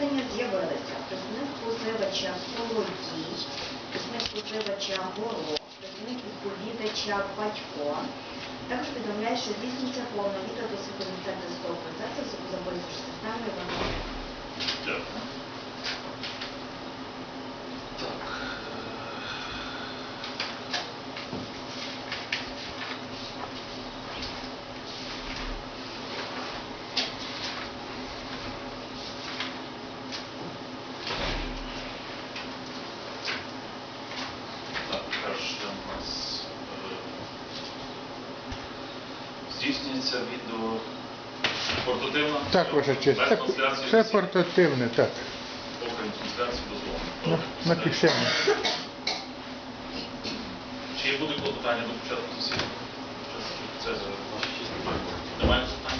Засідання з'явилися представник позивача Солодій, представник позивача Горо, представник відповідача Батько. Також повідомляє, що здійснюється повна відео до світового процесу з Запорізької системи Іванової. Дякую. Так. Так, перше у нас е, здійснюється відео портативно. Так, ваша честь. Так, всіх. портативне, так. Окрім трансляції дозволено. На, все. кишені. Чи буде клопотання до початку засідання? Це за ваші чисті. Немає питань?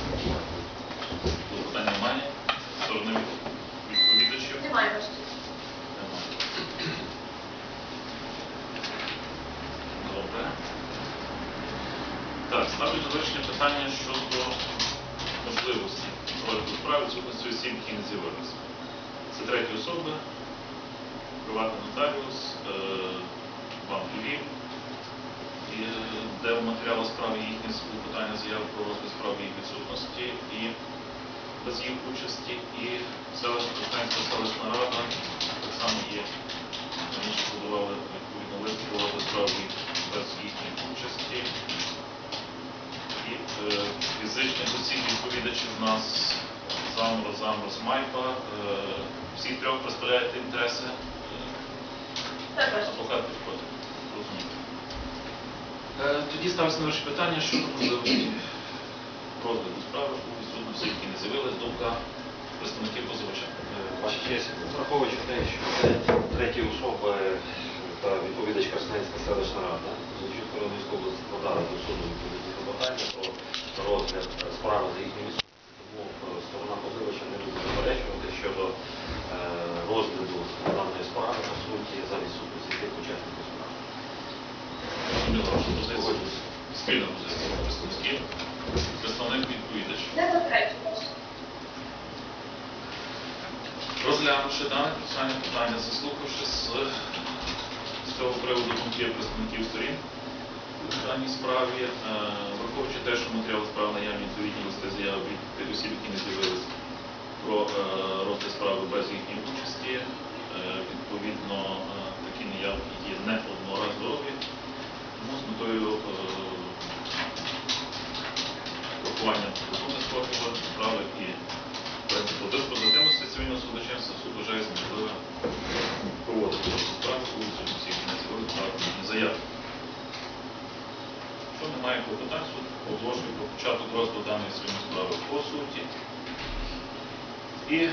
Клопотання немає. Сторони від- відповідачів? Немає важких. Немає. Добре. Так, ставлю на вирішення питання щодо можливості справи відсутності осіб, які. Це треті особи, приватний нотаріус, е, банк Львів, і, е, де в матеріалах справи їхні питання заяви про розгляд справи їх відсутності і без їх участі, і селищна Костянська селищна рада Замро, Замрос, Майпа. Е, трьох представляєте інтереси е, Так, важких. адвокат підходить. Розумію. Е, Тоді ставиться на ваше питання щодо можливості розгляду справи у відсутності, які не з'явились, думка представників позивача. Ваша честь, враховуючи те, що це треті особи та відповідачка Сненська селищна рада, звучить Коронівської області подали до суду відповідні клопотання про розгляд справи за їхнім відсутністю. Тому е, сторона позивача не буде заперечувати щодо е, розгляду даної справи, по суті, за відсутності тих учасників справи. Спільна позиція представників. Представник відповідач. Розглянувши дане процесуальне питання, заслухавши з, з цього приводу думки представників сторін у даній справі, е, враховуючи те, що матеріал справи наявні відповідні листи заяви від тих осіб, які не з'явились про е, розгляд справи без їхньої участі, е, відповідно, е, такі неявки є не одноразові, тому з метою розсудництва розгляду справи і принципу диспозитивності цивільного судочинства суд вважає за можливе проводити справи у фінансової справи заяви. Якщо немає клопотань, суд оголошує про початок розгляду даної цивільної справи по суті. І е,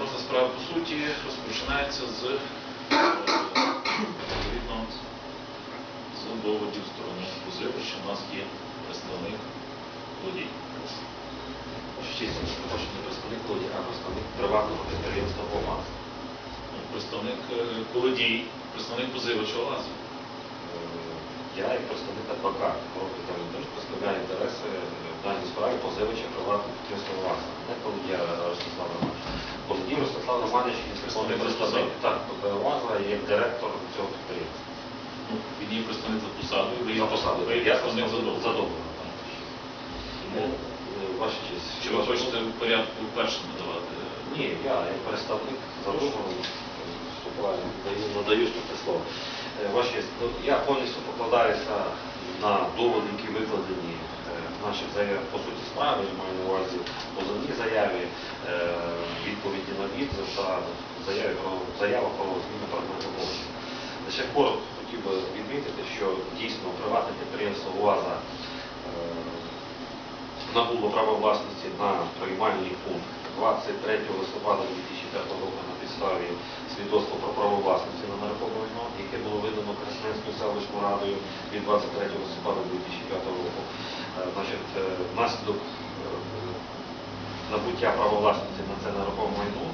розгляд справи по суті розпочинається з е, відповідно з доводів сторони позивача. У нас є представник водій. Не представник Володя, а представник приватного підприємства ОМАЗ. Ну, Представник е, колодій, представник позивача Лазі. Е, Я, як представник адвоката, теж представляю інтереси е, в даній справі позивача приватного підприємства ОМАЗ. Не. Володій Романович Представник так, ОМАЗа і як директор цього підприємства. Ну, Він є представник за посадою, ви є представник за договором. Тому, е, Ваша честь. Чи ви хочете в порядку першим надавати? Ні, я як представник за договором вступаю, надаю тут слово. Е, Ваша честь, ну, я повністю покладаюся на доводи, які викладені е, в наших заявах по суті справи, я маю на увазі позовні заяві, е, відповіді на відзив та заява про зміну предмету злочину. Лише коротко хотів би відмітити, що дійсно приватне підприємство УАЗа е, набуло право власності на приймальний пункт 23 листопада 2005 року на підставі свідоцтва про право власності на нерухоме майно, яке було видано Красненською селищною радою від 23 листопада 2005 року. Внаслідок е, набуття права власності на це нерухоме майно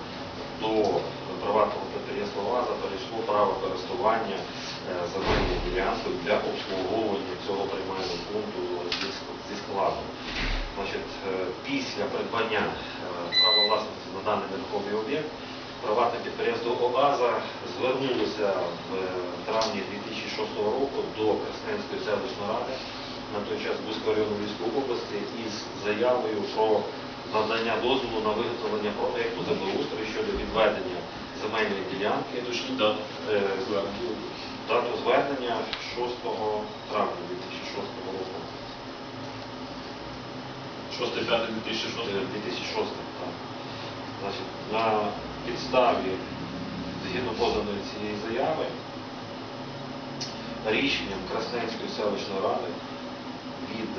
до приватного підприємства ВАЗа перейшло право користування е, земельною ділянкою для обслуговування цього приймального пункту зі ск- зі складу. Значить, е, після придбання права власності на даний нерухомий об'єкт приватне підприємство ОАЗа звернулося в травні 2006 року до Красненської селищної ради на той час Бузького району Львівської області із заявою про надання дозволу на виготовлення проекту землеустрою щодо відведення земельної ділянки. Точні Е. Дату звернення 6 травня 2006 року. 6 5 2006 Е, 2006, так. Значить, на підставі, згідно поданої цієї заяви, рішенням Красненської селищної ради від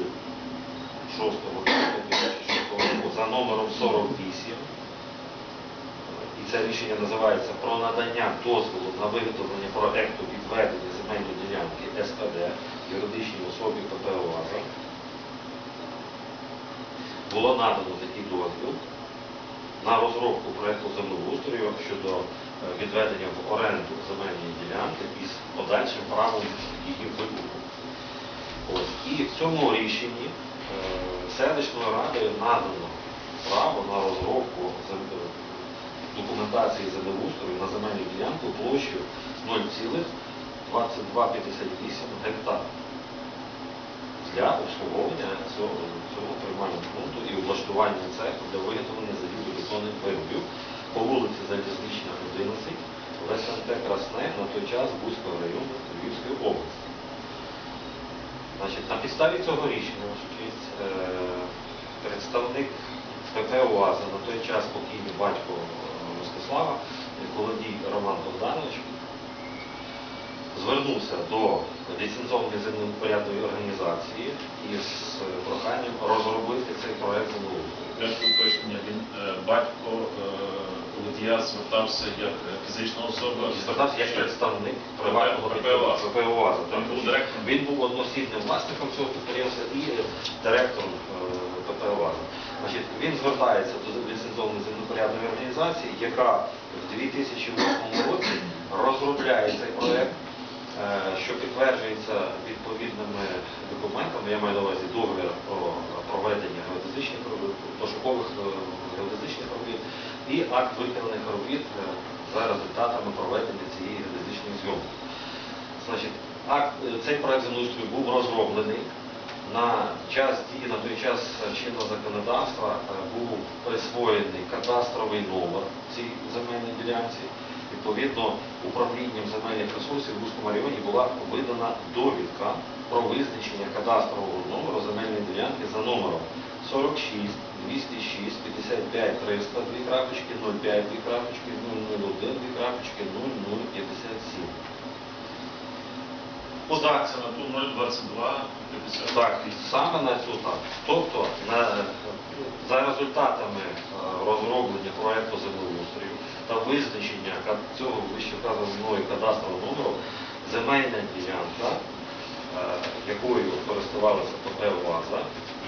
6 квітня 2006 року за номером 48, і це рішення називається про надання дозволу на виготовлення проекту відведення земельної ділянки СПД юридичній особі КП «ОАЗа». Було надано такий дозвіл на розробку проекту землеустрою щодо е, відведення в оренду земельної ділянки із подальшим правом її викупу. Ось. І в цьому рішенні е, селищною радою надано право на розробку документації землеустрою на земельну ділянку площею 0,2258 гектар для обслуговування цього, цього приймального пункту і облаштування цеху для виготовлення залізобетонних виробів по вулиці Залізнична, 11, в СНТ Красне на той час Бузького району Львівської області. Значить, на підставі цього рішення, е, представник ПП УАЗа на той час покійний батько е, Ростислава, Колодій Роман Богданович, звернувся до ліцензованої землепорядної організації із проханням розробити цей проект. Для уточнення, він е, батько е, звертався як фізична особа. Звертався як представник приватного ПП підприємства ПП УАЗа. Він був директором? Одноосібним власником цього підприємства і директором е, Значить, він звертається до ліцензованої землепорядної організації, яка в 2008 році розробляє цей проект, що підтверджується відповідними документами, я маю на увазі договір про проведення геодезичних робіт, пошукових е, геодезичних робіт і акт виконаних робіт е, за результатами проведення цієї геодезичної зйомки. Значить, акт, е, цей проект землеустрою був розроблений. На час дії, на той час чинного законодавства е, був присвоєний кадастровий номер цій земельній ділянці. Відповідно, управлінням земельних ресурсів в Руському районі була видана довідка про визначення кадастрового номеру земельної ділянки за номером 46 206 55 300 2 крапочки 05 2 крапочки 001 2 крапочки 0057. Податься на ту 022 Так, саме на цю так. Тобто на, за результатами е, розроблення проекту землеустрою та визначення цього вище вказаного мною кадастрового номеру, земельна ділянка, е, якою користувалася ПП УАЗа,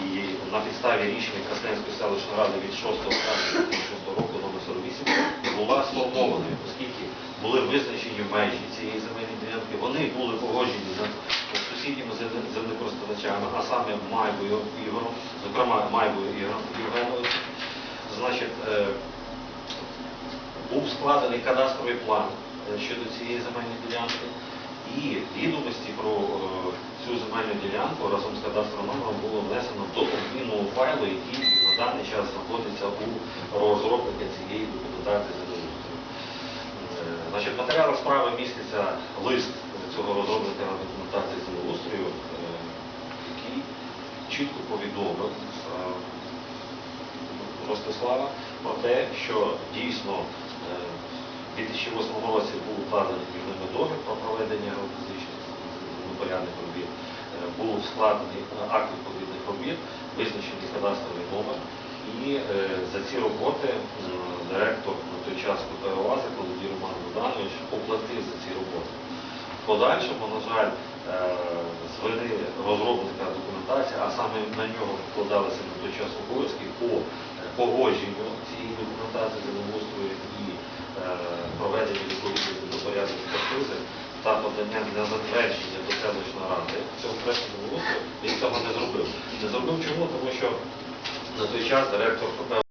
і на підставі рішення Красненської селищної ради від 6 травня 2006 року номер 48 була сформованою, оскільки були визначені межі цієї земельної ділянки, вони були погоджені з сусідніми земле- землекористувачами, а саме Майбою Ігором, зокрема Майбою Ігорем Євгеновичем. Значить, е, був складений кадастровий план е, щодо цієї земельної ділянки, і відомості про е, цю земельну ділянку разом з кадастровим номером було внесено до обмінного файлу, який на даний час знаходиться у розробника цієї документації землеустрою. Е, Значить, в матеріалах справи міститься лист цього розробника документації землеустрою, е, який чітко повідомив е, Ростислава про те, що дійсно е, в 2008 році був укладений між ними про проведення геодезичних порядних робіт, був складений акт відповідних робіт, визначений кадастровий номер. І за ці роботи директор на той час КП ОАЗа, Колодій Роман Богданович, оплатив за ці роботи. Подальшому, на жаль, е, з вини розробника документації, а саме на нього вкладалися на той час обов'язки по е, погодженню цієї документації землеустрою і е, проведенню відповідної до порядку експертизи та подання для затвердження до селищної ради цього проекту землеустрою, він цього не зробив. Не зробив чому? Тому що на той час директор КП